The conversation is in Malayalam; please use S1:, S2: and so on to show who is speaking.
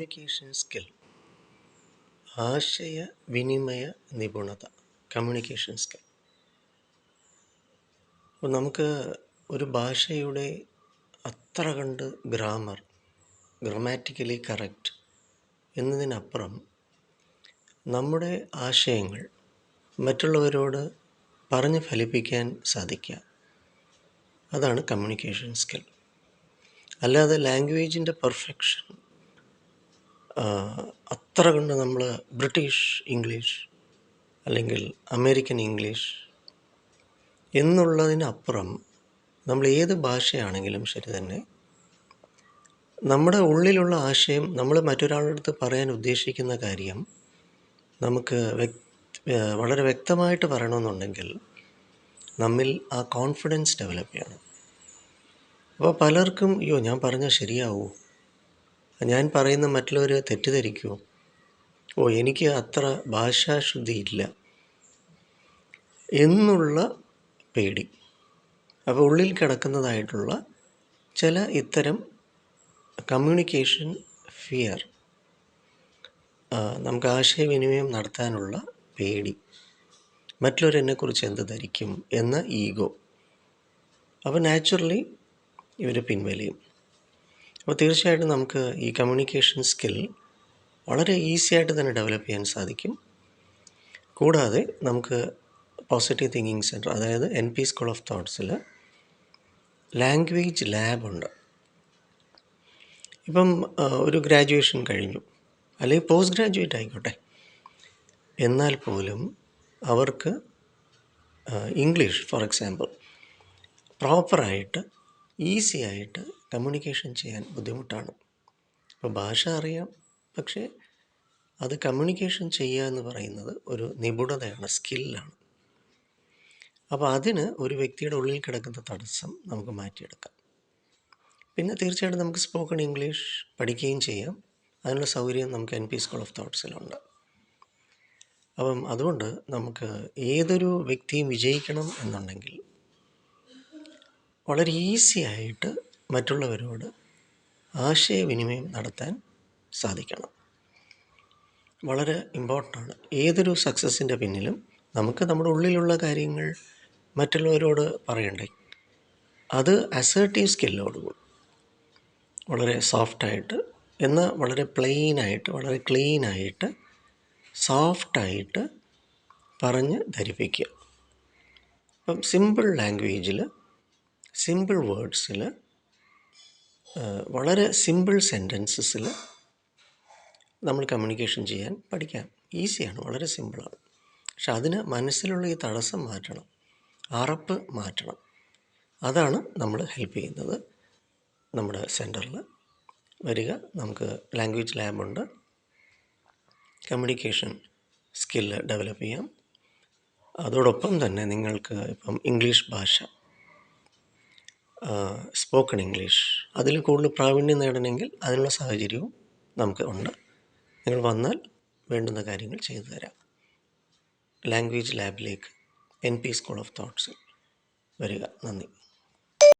S1: കമ്മ്യൂണിക്കേഷൻ സ്കിൽ ആശയവിനിമയ നിപുണത കമ്മ്യൂണിക്കേഷൻ സ്കിൽ അപ്പോൾ നമുക്ക് ഒരു ഭാഷയുടെ അത്ര കണ്ട് ഗ്രാമർ ഗ്രമാറ്റിക്കലി കറക്റ്റ് എന്നതിനപ്പുറം നമ്മുടെ ആശയങ്ങൾ മറ്റുള്ളവരോട് പറഞ്ഞ് ഫലിപ്പിക്കാൻ സാധിക്കുക. അതാണ് കമ്മ്യൂണിക്കേഷൻ സ്കിൽ അല്ലാതെ ലാംഗ്വേജിന്റെ പെർഫെക്ഷൻ അത്ര കണ്ട് നമ്മൾ ബ്രിട്ടീഷ് ഇംഗ്ലീഷ് അല്ലെങ്കിൽ അമേരിക്കൻ ഇംഗ്ലീഷ് എന്നുള്ളതിനപ്പുറം നമ്മൾ ഏത് ഭാഷയാണെങ്കിലും ശരി തന്നെ നമ്മുടെ ഉള്ളിലുള്ള ആശയം നമ്മൾ മറ്റൊരാളുടെ അടുത്ത് പറയാൻ ഉദ്ദേശിക്കുന്ന കാര്യം നമുക്ക് വളരെ വ്യക്തമായിട്ട് പറയണമെന്നുണ്ടെങ്കിൽ നമ്മിൽ ആ കോൺഫിഡൻസ് ഡെവലപ്പ് ചെയ്യണം. അപ്പോൾ പലർക്കും അയ്യോ ഞാൻ പറഞ്ഞാൽ ശരിയാവൂ? ഞാൻ പറയുന്ന മറ്റുള്ളവർ തെറ്റിദ്ധരിക്കുമോ ഓ എനിക്ക് അത്ര ഭാഷാശുദ്ധി ഇല്ല എന്നുള്ള പേടി. അപ്പോൾ ഉള്ളിൽ കിടക്കുന്നതായിട്ടുള്ള ചില ഇത്തരം കമ്മ്യൂണിക്കേഷൻ ഫിയർ നമുക്ക് ആശയവിനിമയം നടത്താനുള്ള പേടി. മറ്റുള്ളവരെന്നെക്കുറിച്ച് എന്ത് ധരിക്കും എന്ന ഈഗോ. അപ്പോൾ നാച്ചുറലി ഇവർ പിൻവലിയും. അപ്പോൾ തീർച്ചയായിട്ടും നമുക്ക് ഈ കമ്മ്യൂണിക്കേഷൻ സ്കിൽ വളരെ ഈസി ആയിട്ട് തന്നെ ഡെവലപ്പ് ചെയ്യാൻ സാധിക്കും. കൂടാതെ നമുക്ക് പോസിറ്റീവ് തിങ്കിങ് സെന്റർ അതായത് എൻ പി സ്കൂൾ ഓഫ് തോട്ട്സിൽ ലാംഗ്വേജ് ലാബ് ഉണ്ട്. ഇപ്പം ഒരു ഗ്രാജുവേഷൻ കഴിഞ്ഞു. അല്ലെങ്കിൽ പോസ്റ്റ് ഗ്രാജുവേറ്റ് ആയിക്കോട്ടെ. എന്നാൽ പോലും അവർക്ക് ഇംഗ്ലീഷ് ഫോർ എക്സാമ്പിൾ പ്രോപ്പറായിട്ട് ഈസി ആയിട്ട് കമ്മ്യൂണിക്കേഷൻ ചെയ്യാൻ ബുദ്ധിമുട്ടാണ്. ഇപ്പോൾ ഭാഷ അറിയാം പക്ഷേ അത് കമ്മ്യൂണിക്കേഷൻ ചെയ്യുക എന്ന് പറയുന്നത് ഒരു നിപുണതയാണ് സ്കില്ലാണ് അപ്പോൾ അതിന് ഒരു വ്യക്തിയുടെ ഉള്ളിൽ കിടക്കുന്ന തടസ്സം നമുക്ക് മാറ്റിയെടുക്കാം. പിന്നെ തീർച്ചയായിട്ടും നമുക്ക് സ്പോക്കൺ ഇംഗ്ലീഷ് പഠിക്കുകയും ചെയ്യാം. അതിനുള്ള സൗകര്യം നമുക്ക് എൻ പി സ്കൂൾ ഓഫ് തോട്ട്സിലുണ്ട് അപ്പം അതുകൊണ്ട് നമുക്ക് ഏതൊരു വ്യക്തിയും വിജയിക്കണം എന്നുണ്ടെങ്കിൽ വളരെ ഈസി ആയിട്ട് മറ്റുള്ളവരോട് ആശയവിനിമയം നടത്താൻ സാധിക്കണം. വളരെ ഇമ്പോർട്ടന്റാണ്. ഏതൊരു സക്സസ്സിന്റെ പിന്നിലും നമുക്ക് നമ്മുടെ ഉള്ളിലുള്ള കാര്യങ്ങൾ മറ്റുള്ളവരോട് പറയണ്ടേ? അത് അസേർട്ടീവ് സ്കില്ലോടുകൂടി വളരെ സോഫ്റ്റായിട്ട് എന്നാൽ വളരെ പ്ലെയിനായിട്ട് വളരെ ക്ലീനായിട്ട് സോഫ്റ്റായിട്ട് പറഞ്ഞ് ധരിപ്പിക്കുക. അപ്പം സിമ്പിൾ ലാംഗ്വേജിൽ സിമ്പിൾ വേർഡ്സിൽ വളരെ സിമ്പിൾ സെന്റൻസസിൽ നമ്മൾ കമ്മ്യൂണിക്കേഷൻ ചെയ്യാൻ പഠിക്കാം. ഈസിയാണ് വളരെ സിമ്പിളാണ് പക്ഷെ അതിന് മനസ്സിലുള്ള ഈ തടസ്സം മാറ്റണം. അറപ്പ് മാറ്റണം. അതാണ് നമ്മൾ ഹെൽപ്പ് ചെയ്യുന്നത്. നമ്മുടെ സെന്ററിൽ വരിക. നമുക്ക് ലാംഗ്വേജ് ലാബുണ്ട് കമ്മ്യൂണിക്കേഷൻ സ്കില്ല് ഡെവലപ്പ് ചെയ്യാം. അതോടൊപ്പം തന്നെ നിങ്ങൾക്ക് ഇപ്പം ഇംഗ്ലീഷ് ഭാഷ സ്പോക്കൺ ഇംഗ്ലീഷ് അതിൽ കൂടുതൽ പ്രാവീണ്യം നേടണമെങ്കിൽ അതിനുള്ള സാഹചര്യവും നമുക്ക് ഉണ്ട്. നിങ്ങൾ വന്നാൽ വേണ്ടുന്ന കാര്യങ്ങൾ ചെയ്തു തരാം. ലാംഗ്വേജ് ലാബിലേക്ക് എൻ പി സ്കൂൾ ഓഫ് തോട്ട്സിൽ വരിക. നന്ദി.